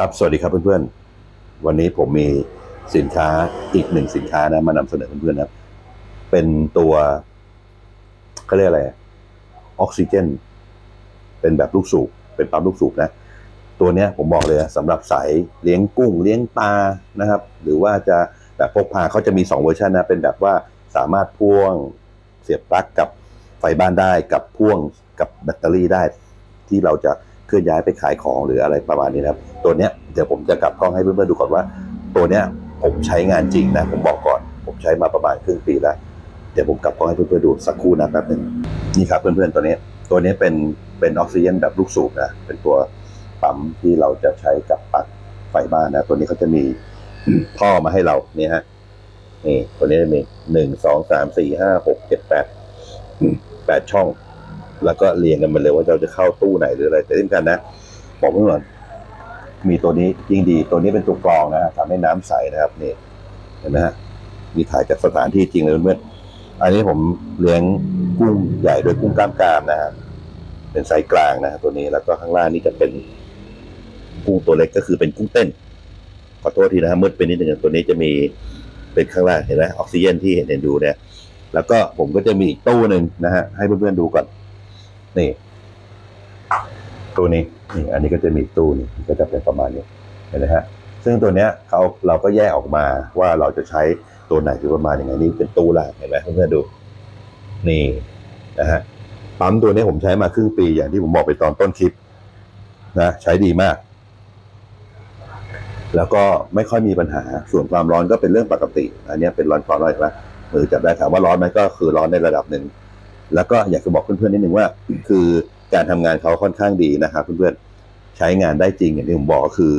ครับ สวัสดีครับเพื่อนๆ วันนี้ผมมีสินค้าอีกหนึ่งสินค้านะมานำเสนอเพื่อนๆนะเป็นตัวเขาเรียกอะไรออกซิเจน เป็นแบบลูกสูบ เป็นปั๊มลูกสูบนะ ตัวเนี้ยผมบอกเลยนะสำหรับสายเลี้ยงกุ้งเลี้ยงปลานะครับ หรือว่าจะแบบพกพาเขาจะมี 2 เวอร์ชันนะ เป็นแบบว่าสามารถพ่วงเสียบปลั๊กกับไฟบ้านได้ กับพ่วงกับแบตเตอรี่ได้ที่เราจะ เคลื่อนย้ายไปขายของหรืออะไรประมาณนี้นะครับ ตัวเนี้ยเดี๋ยวผมจะกลับกล้องให้เพื่อนๆดูก่อนว่า ตัวเนี้ยผมใช้งานจริงนะผมบอกก่อน ผมใช้มาประมาณครึ่งปีแล้วเดี๋ยวผมกลับกล้องให้เพื่อนๆดูสักครู่นะแป๊บหนึ่งนี่ครับเพื่อนๆตัวนี้ตัวนี้เป็นเป็นออกซิเจนแบบลูกสูบนะเป็นตัวปั๊มที่เราจะใช้กับปลั๊กไฟบ้านนะ ตัวนี้เขาจะมีท่อมาให้เราเนี่ยฮะนี่ตัวนี้จะมีหนึ่งสองสามสี่ห้าหกเจ็ดแปดแปดช่อง แล้วก็เรียงกันมาเลยว่าเราจะเข้าตู้ไหนหรืออะไร แต่ที่สำคัญนะบอกไว้ก่อนมีตัวนี้ยิ่งดีตัวนี้เป็นตัวกรองนะฮะทำให้น้ำใสนะครับนี่เห็นไหมฮะมีถ่ายจากสถานที่จริงเลยเพื่อนๆอันนี้ผมเลี้ยงกุ้งใหญ่โดยกุ้งกล้ามกรามนะฮะเป็นไซส์กลางนะตัวนี้แล้วก็ข้างล่างนี่จะเป็นกุ้งตัวเล็กก็คือเป็นกุ้งเต้นขอโทษทีนะฮะมืดไปนิดนึงตัวนี้จะมีเป็นข้างล่างเห็นไหมออกซิเจนที่เห็นเห็นอยู่เนี่ยแล้วก็ผมก็จะมีอีกตู้หนึ่งนะฮะให้เพื่อนๆดูก่อน นี่ตู้นี้นี่อันนี้ก็จะมีตู้นี่ก็จะเป็นประมาณนี้เห็นไหมฮะซึ่งตัวเนี้ยเขาเราก็แยกออกมาว่าเราจะใช้ตัวไหนคือประมาณยังไงนี่เป็นตู้ละเห็นไหมเพื่อนๆดู นี่นะฮะปั๊มตัวนี้ผมใช้มาครึ่งปีอย่างที่ผมบอกไปตอนต้นคลิปนะใช้ดีมาก แล้วก็ไม่ค่อยมีปัญหาส่วนความร้อนก็เป็นเรื่องปกติ อันนี้เป็นร้อนความร้อนใช่ไหมมือจับได้ถามว่าร้อนไหมก็คือร้อนในระดับหนึ่ง แล้วก็อยากจะบอกเพื่อนๆนิดนึงว่า คือการทำงานเขาค่อนข้างดีนะครับเพื่อนๆใช้งานได้จริงอย่างที่ผมบอกก็คือ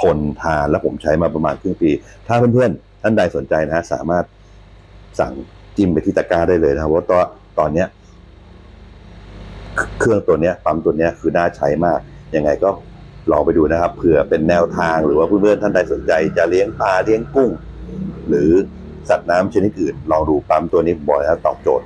ทนทานแล้วผมใช้มาประมาณครึ่งปี ถ้าเพื่อนๆท่านใดสนใจนะสามารถสั่งจิ้มไปที่ตะกร้าได้เลยนะครับว่าตอนตอนเนี้ยเครื่องตัวเนี้ยปั๊มตัวเนี้ยคือน่าใช้มากยังไงก็ลองไปดูนะครับเผื่อเป็นแนวทางหรือว่าเพื่อนๆท่านใดสนใจ จะเลี้ยงปลาเลี้ยงกุ้ง หรือสัตว์น้ำชนิดอื่นลองดูปั๊มตัวนี้ผมบอกนะตอบโจทย์